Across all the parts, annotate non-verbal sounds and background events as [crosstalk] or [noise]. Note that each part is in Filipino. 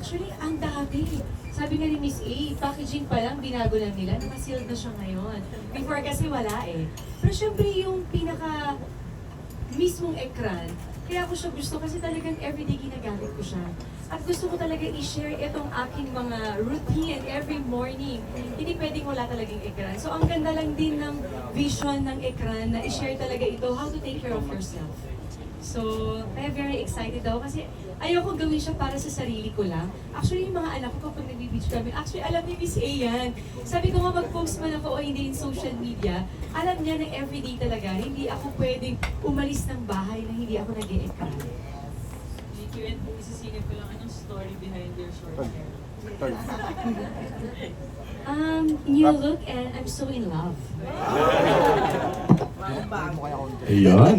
Actually, ang dami. Sabi nga ni Miss A, packaging pa lang, binago lang nila, nakasealed na siya ngayon. Before kasi wala eh. Pero syempre yung pinaka mismong ekran, kaya ko siya gusto kasi talagang everyday ginagamit ko siya. At gusto ko talaga i-share itong aking mga routine every morning. Hindi pwedeng wala talagang ekran. So ang ganda lang din ng vision ng ekran na i-share talaga ito, how to take care of yourself. So, kaya very excited ako kasi ayoko gawin siya para sa sarili ko lang. Actually, yung mga anak ko kapag nag-beach kami, actually alam ni Miss A yan. Sabi ko nga mag-post man ako o hindi in social media, alam niya na everyday talaga, hindi ako pwedeng umalis ng bahay na hindi ako nag-e-ekran. Thank you. And isisingit ko lang anong story behind your short hair. Um, new look and I'm so in love. Ayan.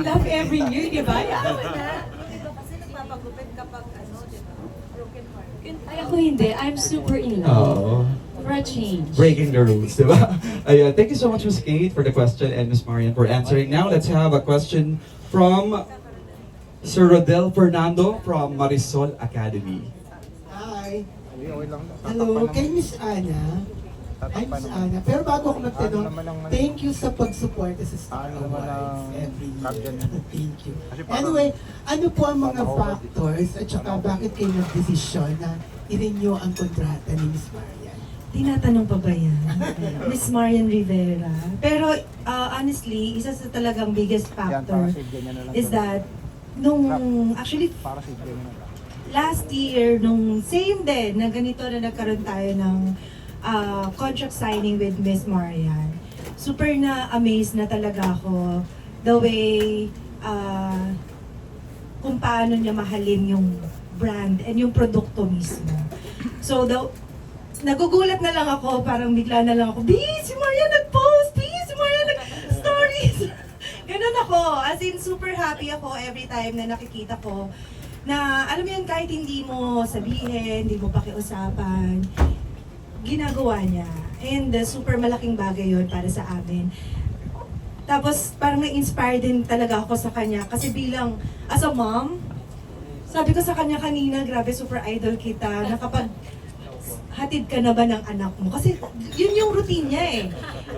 Love every year, di ba? Tama na. Di ba kasi nagpapagupit kapag ano, di ba? Broken heart. Ay, ako hindi. I'm super in love. Oo. For a change. Breaking the rules, di ba? Ayan. Thank you so much, Miss Kate, for the question and Miss Marian for answering. Now, let's have a question from Sir Rodel Fernando from Marisol Academy. Hi. Hello, kay Miss Ana. Ana. Pero bago ako magtanong, Ano thank you sa pagsuporta sa Star Ano Awards every year. [laughs] Thank you. Anyway, ano po ang mga factors at saka bakit kayo nagdesisyon na i-renew ang kontrata ni Miss Marian? Tinatanong pa ba yan? [laughs] Miss Marian Rivera. Pero uh, honestly, isa sa talagang biggest factor is that nung actually last year, nung same din na ganito na nagkaroon tayo ng uh, contract signing with Miss Marian, super na amazed na talaga ako. The way uh, kung paano niya mahalin yung brand and yung produkto mismo. So, the, nagugulat na lang ako, parang bigla na lang ako, B, si Maria nag-post, B, si Maria nag-stories. [laughs] Ganun ako, as in super happy ako every time na nakikita ko na alam mo yun, kahit hindi mo sabihin, hindi mo pakiusapan, ginagawa niya. And uh, super malaking bagay yun para sa amin. Tapos parang na-inspire din talaga ako sa kanya kasi bilang as a mom, sabi ko sa kanya kanina, grabe super idol kita, nakapag hatid ka na ba ng anak mo? Kasi yun yung routine niya eh.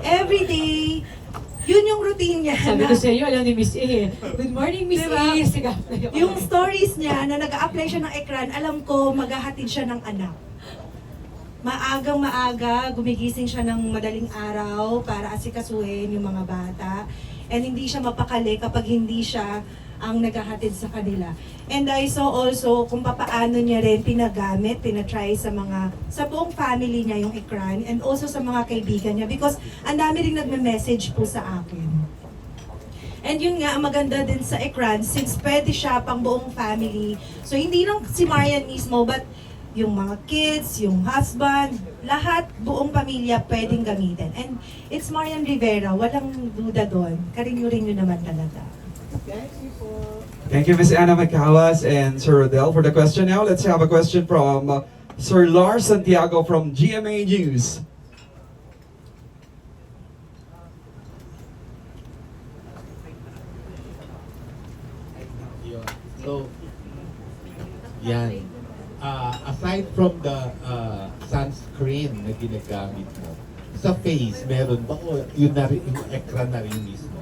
Every day, yun yung routine niya. Sabi na- ko sa iyo, alam ni Miss A, Good morning, Miss Diba? Yun. yung stories niya na nag-a-apply siya ng ekran, alam ko maghahatid siya ng anak. Maagang maaga, gumigising siya ng madaling araw para asikasuhin yung mga bata. And hindi siya mapakali kapag hindi siya ang naghahatid sa kanila. And I saw also kung papaano niya rin pinagamit, pinatry sa mga, sa buong family niya yung ekran and also sa mga kaibigan niya because ang dami rin nagme-message po sa akin. And yun nga, ang maganda din sa ekran, since pwede siya pang buong family. So, hindi lang si Marian mismo, but yung mga kids, yung husband, lahat, buong pamilya pwedeng gamitin. And it's Marian Rivera, walang duda doon. Karinyo-rinyo naman talaga. Thank you po. Thank you, Miss Anna Macawas and Sir Rodel for the question. Now, let's have a question from uh, Sir Lars Santiago from GMA News. So, yan. Aside from the ah, sunscreen na ginagamit mo, sa face, meron ba? O yun na rin, yung ekran na rin mismo?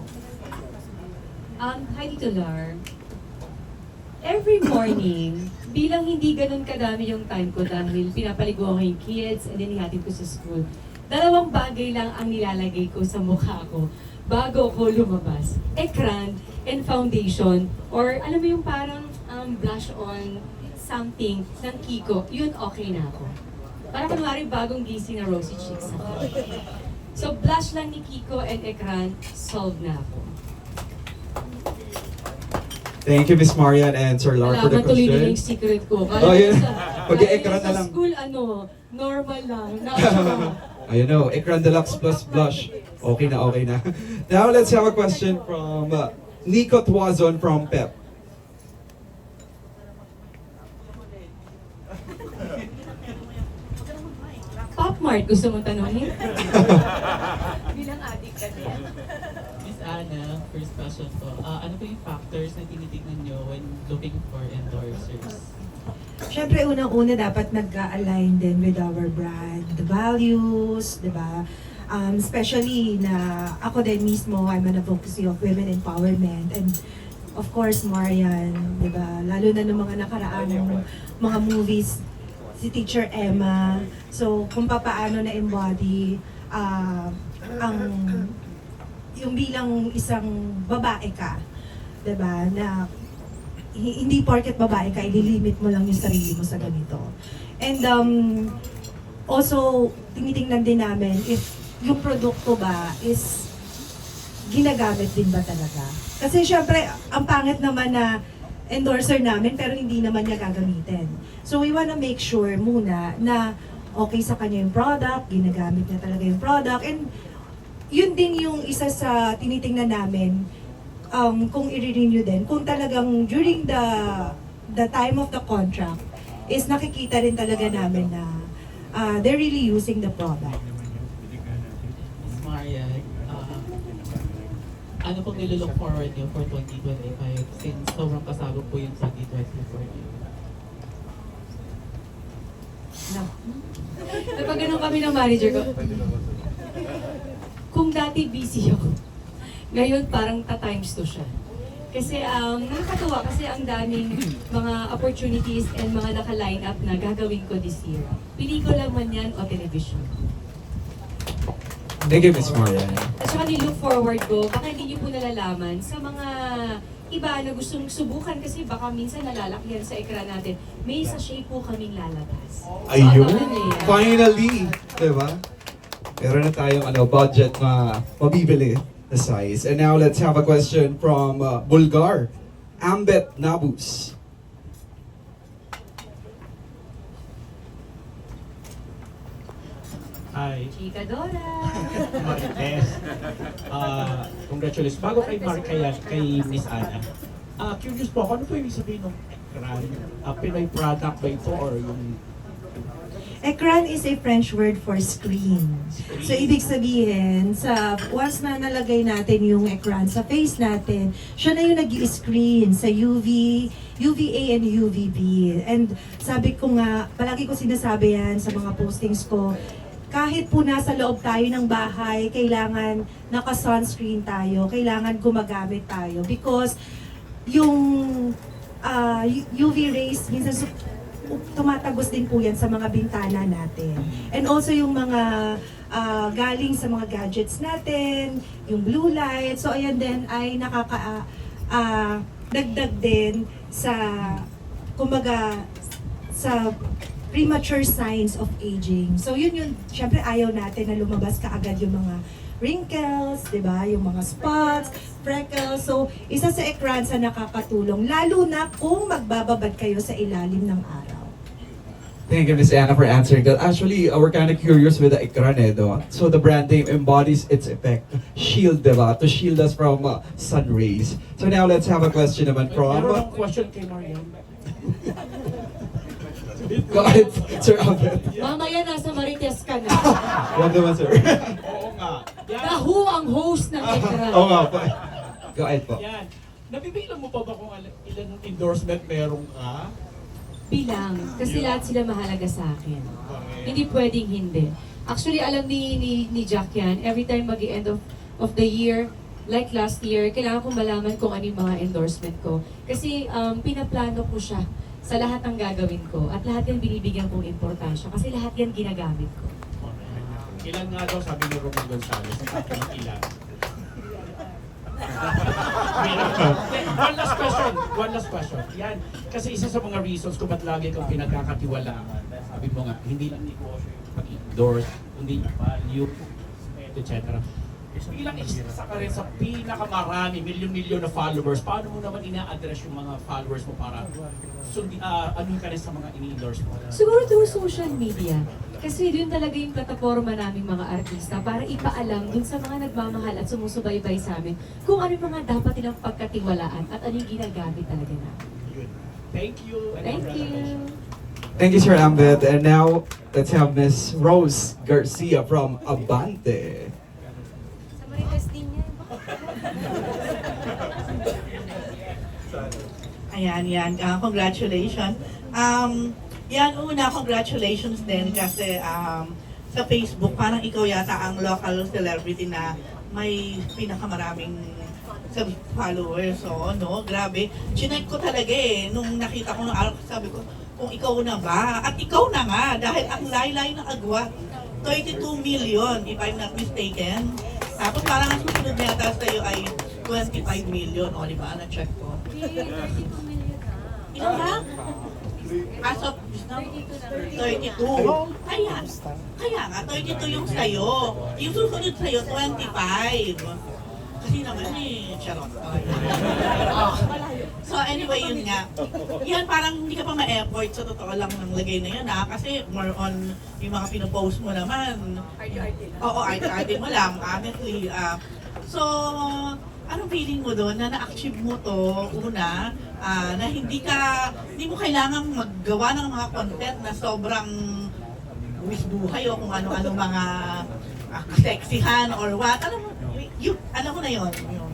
Um, hi, Tito. Every morning, bilang hindi ganun kadami yung time ko dahil pinapaliguan ko yung kids and then ihatid ko sa school, dalawang bagay lang ang nilalagay ko sa mukha ko bago ko lumabas. Ekran and foundation or alam mo yung parang um, blush on something ng Kiko, yun okay na ako. Para kunwari bagong gising na rosy cheeks ako. So blush lang ni Kiko and ekran, solved na ako. Thank you, Miss Marian and Sir Lars for the Alaman tuloy nila yung question. secret ko. Kala Oh, yun. [laughs] sa, Mag-e-ekran kala na nila lang. Sa school, ano, normal lang. Na, [laughs] Ayun o, Ekran Deluxe plus blush. Okay na, okay na. [laughs] Now, let's have a question from uh, Nico Tuazon from PEP. Mart, gusto mong tanongin? [laughs] Bilang adik ka din. Miss Anna, first question po. Ah, ano po yung factors na tinitignan nyo when looking for endorsers? syempre unang-una dapat nag-align din with our brand values, di ba? Um, especially na ako din mismo, I'm an advocacy of women empowerment and of course, Marian, di ba? Lalo na ng mga nakaraang mga movies, si Teacher Emma. So, kung papaano na embody ah, ang yung bilang isang babae ka, 'di ba? Na hi- hindi porket babae ka, ililimit mo lang yung sarili mo sa ganito. And um, also, tinitingnan din namin if yung produkto ba is ginagamit din ba talaga. Kasi syempre, ang pangit naman na endorser namin pero hindi naman niya gagamitin. So we wanna make sure muna na okay sa kanya yung product, ginagamit niya talaga yung product, and yun din yung isa sa tinitingnan namin um, kung i-renew din, kung talagang during the the time of the contract is nakikita rin talaga namin na uh, they're really using the product. Miss Maria, ah, ano pong nililook forward niyo for 2025 since sobrang kasabog po yung 2024 niyo? No. Kapag ganun kami ng manager ko, kung dati busy ako, ngayon parang ta-times to siya. Kasi um, nakakatuwa kasi ang daming mga opportunities and mga naka-line up na gagawin ko this year. Pelikula man yan o television. Thank you, Miss Marian. At saka nilook forward ko, baka hindi niyo po nalalaman sa mga iba na gustong subukan kasi baka minsan nalalakyan sa ekran natin. May sa shape po kaming lalabas. Ayun! abangan niyo yan. Finally! Diba? Meron na tayong ano, budget na mabibili na size. And now let's have a question from uh, Bulgar. Ambet Nabus. Hi, Chika Dora! [laughs] Marites. Ah, congratulations. Bago kay Mark kay, kay Miss Ana. Ah, curious po ako, ano po ibig sabihin ng ekran? Ah, Pinoy product ba ito or yung Ekran is a French word for screen. So, ibig sabihin, sa once na nalagay natin yung ekran sa face natin, siya na yung nag screen sa UV, UVA and UVB. And sabi ko nga, palagi ko sinasabi yan sa mga postings ko, kahit po nasa loob tayo ng bahay, kailangan naka-sunscreen tayo, kailangan gumagamit tayo because yung ah, UV rays minsan tumatagos din po yan sa mga bintana natin. And also yung mga ah, galing sa mga gadgets natin, yung blue light. So ayan din ay nakaka ah, dagdag din sa kumbaga sa premature signs of aging. So yun yun, syempre ayaw natin na lumabas kaagad yung mga wrinkles, 'di ba? Yung mga spots, freckles. So isa sa ekran sa nakakatulong lalo na kung magbababad kayo sa ilalim ng araw. Thank you, Miss Anna, for answering that. Actually, uh, we're kind of curious with the ekran eh, no? So the brand name embodies its effect. Shield, diba? To shield us from uh, sun rays. So now let's have a question naman from... Meron question kay Marian. Go ahead, Sir Albert. Mamaya nasa Marites ka na. [laughs] Wag naman, sir. Oo nga. Yan. Dahu ang host ng ekran. [laughs] Oo nga po. Go ahead po. Yan. Nabibilang mo pa ba kung al- ilan endorsement meron ka? Bilang. Kasi lahat sila mahalaga sa akin. Hindi pwedeng hindi. Actually, alam ni, ni, ni Jack yan, every time mag end of, of the year, like last year, kailangan kong malaman kung ano yung mga endorsement ko. Kasi um, pinaplano ko siya sa lahat ng gagawin ko. At lahat yan binibigyan kong importansya. Kasi lahat yan ginagamit ko. Ilan nga daw sabi ni Romel Gonzalez, ang tapos ng ilan. [laughs] one last question, one last question. Yan, kasi isa sa mga reasons kung ba't lagi kang pinagkakatiwalaan, sabi mo nga, hindi lang negosyo yung pag-endorse, kundi yung value, etc. Bilang isa ka rin sa pinakamarami, milyon-milyon na followers, paano mo naman ina-address yung mga followers mo para sundi, ah, ano ka rin sa mga ini-endorse mo? Siguro through social media. Kasi yun talaga yung plataforma naming mga artista para ipaalam dun sa mga nagmamahal at sumusubaybay sa amin kung ano yung mga dapat nilang pagkatiwalaan at ano yung ginagamit talaga namin. Thank you. and Thank you! Thank you, Sir Ambet. And now, let's have Miss Rose Garcia from Abante. Sa Marites din yan. Ayan, yan. Ah, congratulations. Um, yan, una, congratulations din kasi um, sa Facebook, parang ikaw yata ang local celebrity na may pinakamaraming followers. So, no, grabe. Chinek ko talaga eh. Nung nakita ko ng araw, sabi ko, kung ikaw na ba? At ikaw na nga, dahil ang laylay ng agwat, 32 million, if I'm not mistaken. Tapos parang ang susunod na yata sa'yo ay 25 million. O, di ba? Na-check ko. Ilan na? As of 32. Kaya, kaya nga, 32 yung sa'yo. Yung susunod sa'yo, 25. Kasi naman eh, charot. Oh. [laughs] So anyway, yun nga. Yan parang hindi ka pa ma-effort sa totoo lang ng lagay na yun ha. Kasi more on yung mga pinopost mo naman. Arte-arte lang. Oo, arte-arte mo lang, honestly. ah. so, anong feeling mo doon na na-achieve mo to una, ah, na hindi ka, hindi mo kailangang maggawa ng mga content na sobrang buwis buhay o kung ano-ano mga uh, sexihan or what. Alam mo, yun, alam mo na yun. yun.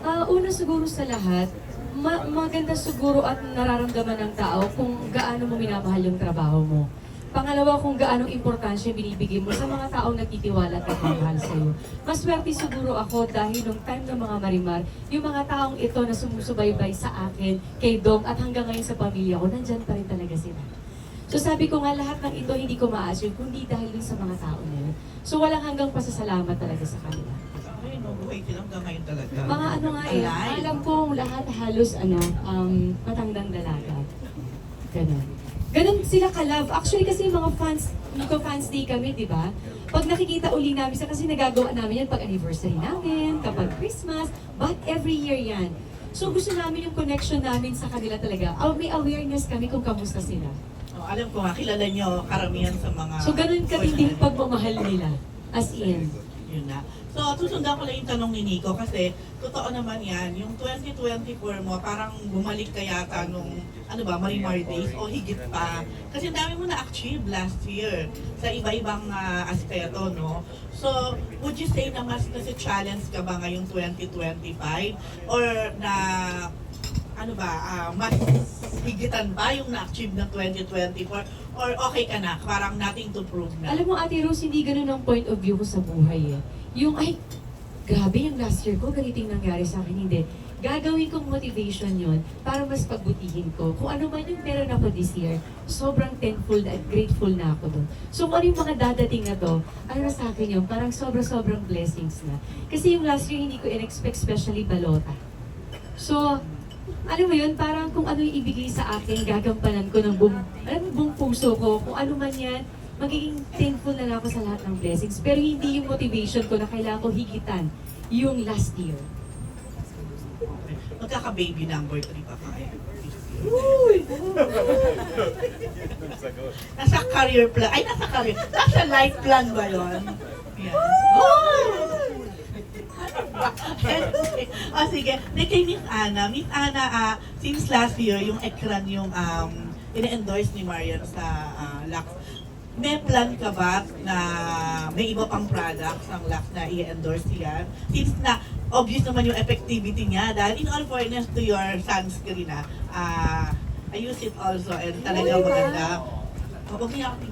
Ah, una siguro sa lahat, ma- maganda siguro at nararamdaman ng tao kung gaano mo minamahal yung trabaho mo. Pangalawa, kung gaano importansya binibigay mo sa mga taong nagtitiwala at nagmamahal sa'yo. Maswerte siguro ako dahil nung time ng mga marimar, yung mga taong ito na sumusubaybay sa akin, kay Dong at hanggang ngayon sa pamilya ko, nandyan pa rin talaga sila. So sabi ko nga lahat ng ito hindi ko ma-achieve kundi dahil din sa mga tao na yun. So walang hanggang pasasalamat talaga sa kanila. Ay, no, buhay sila hanggang ngayon talaga. Mga ano nga eh, alam kong lahat halos ano, um, matandang dalaga. Ganon. Ganon sila ka-love. Actually kasi yung mga fans, nagko-fans day kami, di ba? Pag nakikita uli namin sa kasi nagagawa namin yan pag anniversary namin, kapag Christmas, but every year yan. So gusto namin yung connection namin sa kanila talaga. Oh, may awareness kami kung kamusta sila. Oh, alam ko nga, kilala nyo karamihan sa mga... So ganun katindi yung pagmamahal nila. As in. Yun na. So, susundan ko lang yung tanong ni Nico kasi totoo naman yan, yung 2024 mo, parang bumalik ka yata nung, ano ba, Marimar Days o higit pa. Kasi dami mo na-achieve last year sa iba-ibang ah, aspeto, no? So, would you say na mas nasa-challenge ka ba ngayong 2025? Or na, ano ba, ah, mas higitan ba yung na-achieve ng 2024? Or okay ka na, parang nothing to prove na? Alam mo, Ate Rose, hindi ganun ang point of view ko sa buhay eh. Yung, ay, grabe yung last year ko, ganito yung nangyari sa akin. Hindi. Gagawin kong motivation yon para mas pagbutihin ko. Kung ano man yung meron ako this year, sobrang thankful at grateful na ako doon. So kung ano yung mga dadating na to, ano na sa akin yun, parang sobra-sobrang blessings na. Kasi yung last year, hindi ko in-expect, especially balota. So, alam mo yun, parang kung ano yung ibigay sa akin, gagampanan ko ng buong, alam mo, buong puso ko, kung ano man yan, magiging thankful na lang ako sa lahat ng blessings. Pero hindi yung motivation ko na kailangan ko higitan yung last year. Magkaka-baby number 3 pa kayo. nasa career plan. Ay, nasa career. Nasa life plan ba yun? Yan. Oh, [laughs] sige. Then kay Miss Ana. Miss Ana, ah, since last year, yung ekran yung um, ina-endorse ni Marian sa ah, Lux. May plan ka ba na may iba pang products ng Lux na i-endorse yan? Since na obvious naman yung effectivity niya dahil in all fairness to your sunscreen na ah I use it also and talagang maganda. Oh, Huwag niya ako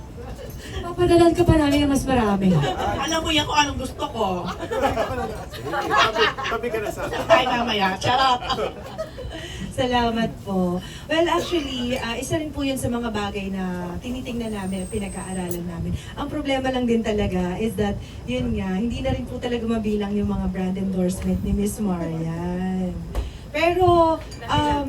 [laughs] Papadalan ka pa namin na mas marami. Alam mo yan kung anong gusto ko. Tabi ka na sa... Ay, mamaya. Charot. Salamat po. Well, actually, ah, isa rin po yun sa mga bagay na tinitingnan namin at pinag-aaralan namin. Ang problema lang din talaga is that, yun nga, hindi na rin po talaga mabilang yung mga brand endorsement ni Miss Marian. Pero, um,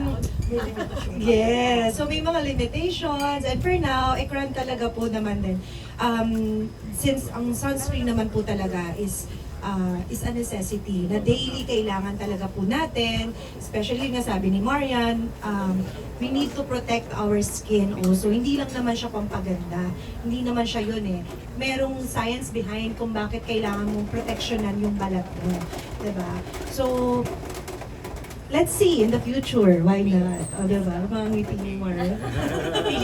yeah, so may mga limitations and for now, ekran talaga po naman din. Um, since ang sunscreen naman po talaga is uh, is a necessity na daily kailangan talaga po natin, especially nga sabi ni Marian, um, we need to protect our skin also. Hindi lang naman siya pampaganda. Hindi naman siya yun eh. Merong science behind kung bakit kailangan mong proteksyonan yung balat mo. ba? So, let's see in the future. Why not? O, diba? Mga ngiti ni.